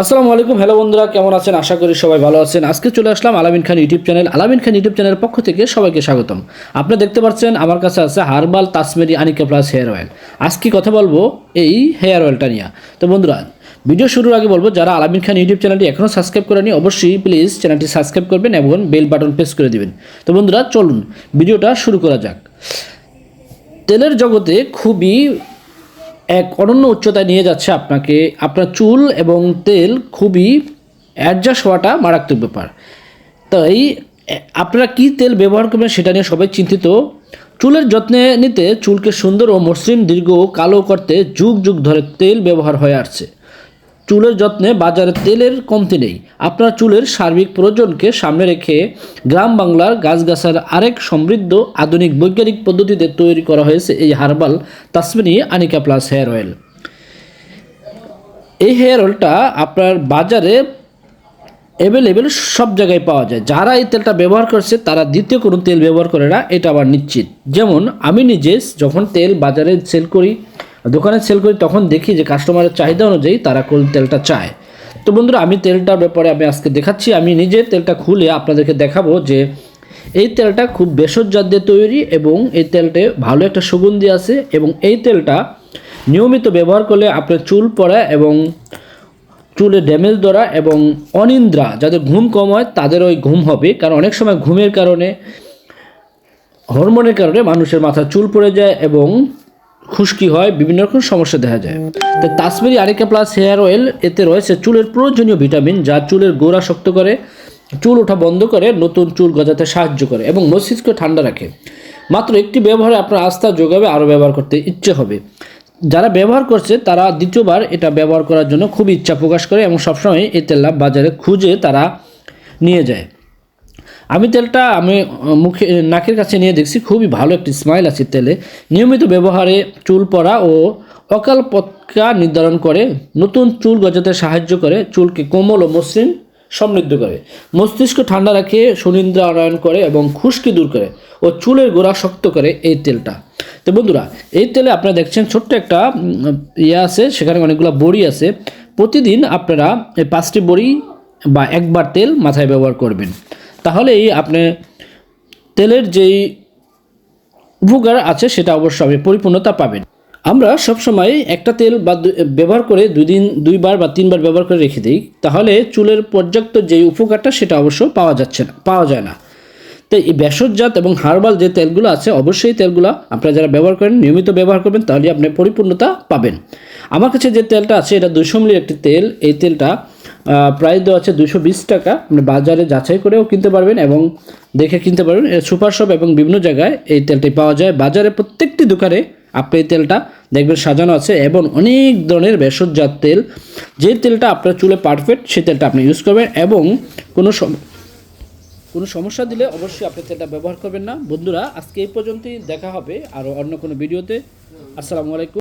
আসসালামু আলাইকুম। হ্যালো বন্ধুরা, কেমন আছেন? আশা করি সবাই ভালো আছেন। আজকে চলে আসলাম আলামিন খান ইউটিউব চ্যানেল। আলামিন খান ইউটিউব চ্যানেলের পক্ষ থেকে সবাইকে স্বাগতম। আপনি দেখতে পাচ্ছেন, আমার কাছে আছে herbal Tasmeri Anika plus hair oil. আজকে কথা বলব এই হেয়ার অয়েলটা নিয়ে। তো বন্ধুরা, ভিডিও শুরুর আগে বলব, যারা আলামিন খান ইউটিউব চ্যানেলটি এখনও সাবস্ক্রাইব করেনি অবশ্যই প্লিজ চ্যানেলটি সাবস্ক্রাইব করবেন এবং বেল বাটন প্রেস করে দিবেন। তো বন্ধুরা, চলুন ভিডিওটা শুরু করা যাক। তেলের জগতে খুবই এক অনন্য উচ্চতায় নিয়ে যাচ্ছে আপনাকে, আপনার চুল এবং তেল খুবই অ্যাডজাস্ট হওয়াটা মারাত্মক ব্যাপার। তাই, আপনারা কী তেল ব্যবহার করবেন সেটা নিয়ে সবাই চিন্তিত। চুলের যত্নে নিতে চুলকে সুন্দর ও মসৃণ দীর্ঘ কালো করতে যুগ যুগ ধরে তেল ব্যবহার হয়ে আসছে। চুলের যত্নে বাজারে তেলের কমতি নেই। আপনার চুলের সার্বিক প্রয়োজনকে সামনে রেখে গ্রাম বাংলার গাছগাছার আরেক সমৃদ্ধ আধুনিক বৈজ্ঞানিক পদ্ধতিতে তৈরি করা হয়েছে এই herbal Tasmini Anika plus hair oil. এই হেয়ার অয়েলটা আপনার বাজারে অ্যাভেলেবেল সব জায়গায় পাওয়া যায়। যারা এই তেলটা ব্যবহার করছে, তারা দ্বিতীয় কোনো তেল ব্যবহার করে না, এটা আবার নিশ্চিত। যেমন আমি নিজে যখন তেল বাজারে সেল করি দোকানে সেল করি, তখন দেখি যে কাস্টমারের চাহিদা অনুযায়ী তারা কোন তেলটা চায়। তো বন্ধুরা, আমি তেলটার ব্যাপারে আমি আজকে দেখাচ্ছি। আমি নিজে তেলটা খুলে আপনাদেরকে দেখাবো যে এই তেলটা খুব ভেষজজাত দিয়ে তৈরি এবং এই তেলটে ভালো একটা সুগন্ধি আছে এবং এই তেলটা নিয়মিত ব্যবহার করলে আপনার চুল পড়া এবং চুলে ড্যামেজ ধরা এবং অনিন্দ্রা, যাদের ঘুম কম হয় তাদের ওই ঘুম হবে। কারণ অনেক সময় ঘুমের কারণে হরমোনের কারণে মানুষের মাথায় চুল পড়ে যায় এবং খুশকি হয়, বিভিন্ন রকম সমস্যা দেখা যায়। তো Tasmeri Arika plus hair oil, এতে রয়েছে চুলের প্রয়োজনীয় ভিটামিন, যা চুলের গোড়া শক্ত করে, চুল ওঠা বন্ধ করে, নতুন চুল গজাতে সাহায্য করে এবং মস্তিষ্ক ঠান্ডা রাখে। মাত্র একটি ব্যবহারে আপনার আস্থা যোগাবে, আরও ব্যবহার করতে ইচ্ছে হবে। যারা ব্যবহার করছে, তারা দ্বিতীয়বার এটা ব্যবহার করার জন্য খুব ইচ্ছা প্রকাশ করে এবং সবসময় এই লাভ বাজারে খুঁজে তারা নিয়ে যায়। আমি তেলটা আমি মুখে নাকের কাছে নিয়ে দেখছি, খুবই ভালো একটি স্মাইল আছে তেলে। নিয়মিত ব্যবহারে চুল পড়া ও অকাল পৎকা নির্ধারণ করে, নতুন চুল গজাতে সাহায্য করে, চুলকে কোমল ও মসৃণ, সমৃদ্ধ করে। মস্তিষ্ক ঠান্ডা রাখে সুনিন্দ্রা আনয়ন করে এবং খুশকি দূর করে ও চুলের গোড়া শক্ত করে এই তেলটা। তো বন্ধুরা, এই তেলে আপনারা দেখছেন ছোট্ট একটা ইয়ে আছে, সেখানে অনেকগুলো বড়ি আছে। প্রতিদিন আপনারা এই পাঁচটি বড়ি বা একবার তেল মাথায় ব্যবহার করবেন। তাহলেই আপনি তেলের যেই উপকার আছে, সেটা অবশ্য আপনি পরিপূর্ণতা পাবেন। আমরা সবসময় একটা তেল বা ব্যবহার করে দুই দিন, দুইবার বা তিনবার ব্যবহার করে রেখে দিই, তাহলে চুলের পর্যাপ্ত যে উপকারটা, সেটা অবশ্য পাওয়া যাচ্ছে না, পাওয়া যায় না। তো এই ভেষজজাত এবং হার্বাল যে তেলগুলো আছে, অবশ্যই তেলগুলো আপনারা যারা ব্যবহার করেন, নিয়মিত ব্যবহার করবেন, তাহলে আপনি পরিপূর্ণতা পাবেন। আমার কাছে যে তেলটা আছে, এটা দুশো মিলির একটি তেল, এই তেলটা প্রাইস দেওয়া আছে দুশো বিশ টাকা। আপনি বাজারে যাচাই করেও কিনতে পারবেন এবং দেখে কিনতে পারবেন। সুপার শপ এবং বিভিন্ন জায়গায় এই তেলটি পাওয়া যায়। বাজারে প্রত্যেকটি দোকানে আপনি এই তেলটা দেখবেন সাজানো আছে এবং অনেক ধরনের ভেষজজাত তেল। যে তেলটা আপনার চুলে পারফেক্ট সেই তেলটা আপনি ইউজ করবেন এবং কোনো সম- কোনো সমস্যা দিলে অবশ্যই আপনি তেলটা ব্যবহার করবেন না। বন্ধুরা, আজকে এই পর্যন্তই। দেখা হবে আর অন্য কোনো ভিডিওতে। আসসালামু আলাইকুম।